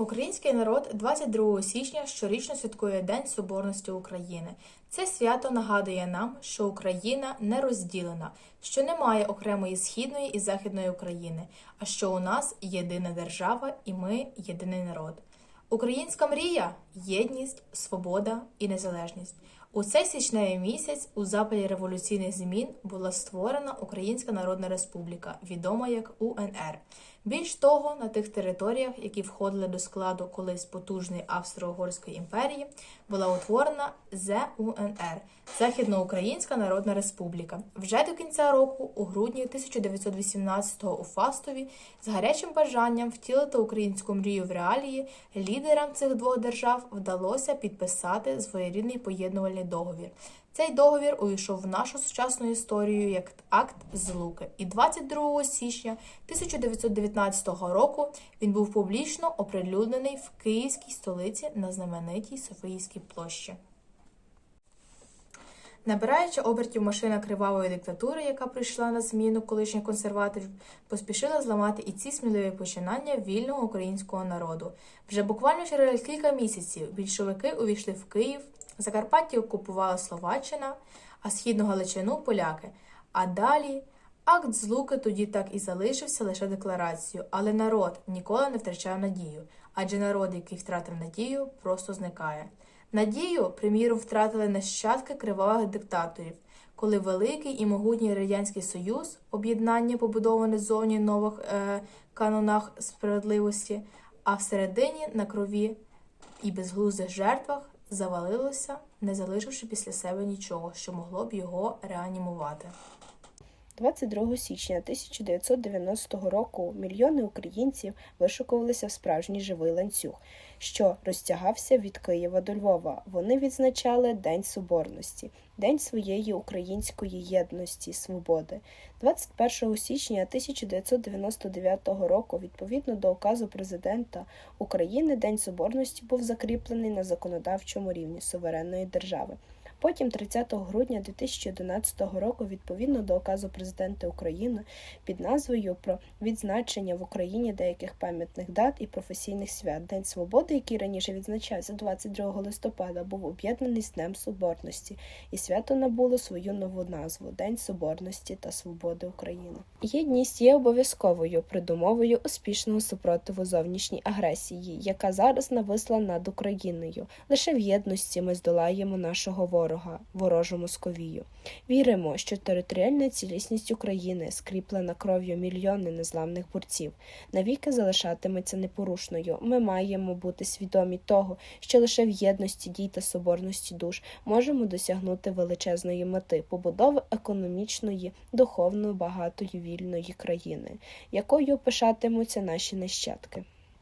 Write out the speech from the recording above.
Український народ 22 січня щорічно святкує День Соборності України. Це свято нагадує нам, що Україна не розділена, що немає окремої східної і західної України, а що у нас єдина держава і ми єдиний народ. Українська мрія єдність, свобода і незалежність. У цей січневий місяць у запалі революційних змін була створена Українська Народна Республіка, відома як УНР. Більш того, на тих територіях, які входили до складу колись потужної Австро-Угорської імперії, була утворена ЗУНР Західноукраїнська Народна Республіка. Вже до кінця року, у грудні 1918-го у Фастові, з гарячим бажанням втілити українську мрію в реалії, лідерам цих двох держав вдалося підписати своєрідний поєднувальний договір. Цей договір увійшов в нашу сучасну історію як акт Злуки, і 22 січня 1919 року він був публічно оприлюднений в київській столиці на знаменитій Софіївській площі. Набираючи обертів машина кривавої диктатури, яка прийшла на зміну колишніх консерваторів, поспішила зламати і ці сміливі починання вільного українського народу. Вже буквально через кілька місяців більшовики увійшли в Київ, Закарпаття окупувала Словаччина, а східну Галичину поляки. А далі акт злуки тоді так і залишився лише декларацією, але народ ніколи не втрачав надію, адже народ, який втратив надію, просто зникає. Надію, приміром, втратили нащадки кривавих диктаторів, коли великий і могутній радянський союз, об'єднання побудоване зовні нових е, канонах справедливості, а всередині на крові і безглуздих жертвах завалилося, не залишивши після себе нічого, що могло б його реанімувати. 22 січня 1990 року мільйони українців вишукувалися в справжній живий ланцюг, що розтягався від Києва до Львова. Вони відзначали День Соборності, День своєї української єдності, свободи. 21 січня 1999 року, відповідно до указу президента України, День Соборності був закріплений на законодавчому рівні суверенної держави. Потім, 30 грудня 2011 року, відповідно до указу президента України під назвою про відзначення в Україні деяких пам'ятних дат і професійних свят День Свободи, який раніше відзначався 22 листопада, був об'єднаний з Днем Соборності, і свято набуло свою нову назву День Соборності та Свободи України. Єдність є обов'язковою придумовою успішного супротиву зовнішній агресії, яка зараз нависла над Україною. Лише в єдності ми здолаємо нашого ворога ворога, ворожу Московію. Віримо, що територіальна цілісність України, скріплена кров'ю мільйони незламних борців, навіки залишатиметься непорушною. Ми маємо бути свідомі того, що лише в єдності дій та соборності душ можемо досягнути величезної мети побудови економічної, духовно багатої вільної країни, якою пишатимуться наші нащадки.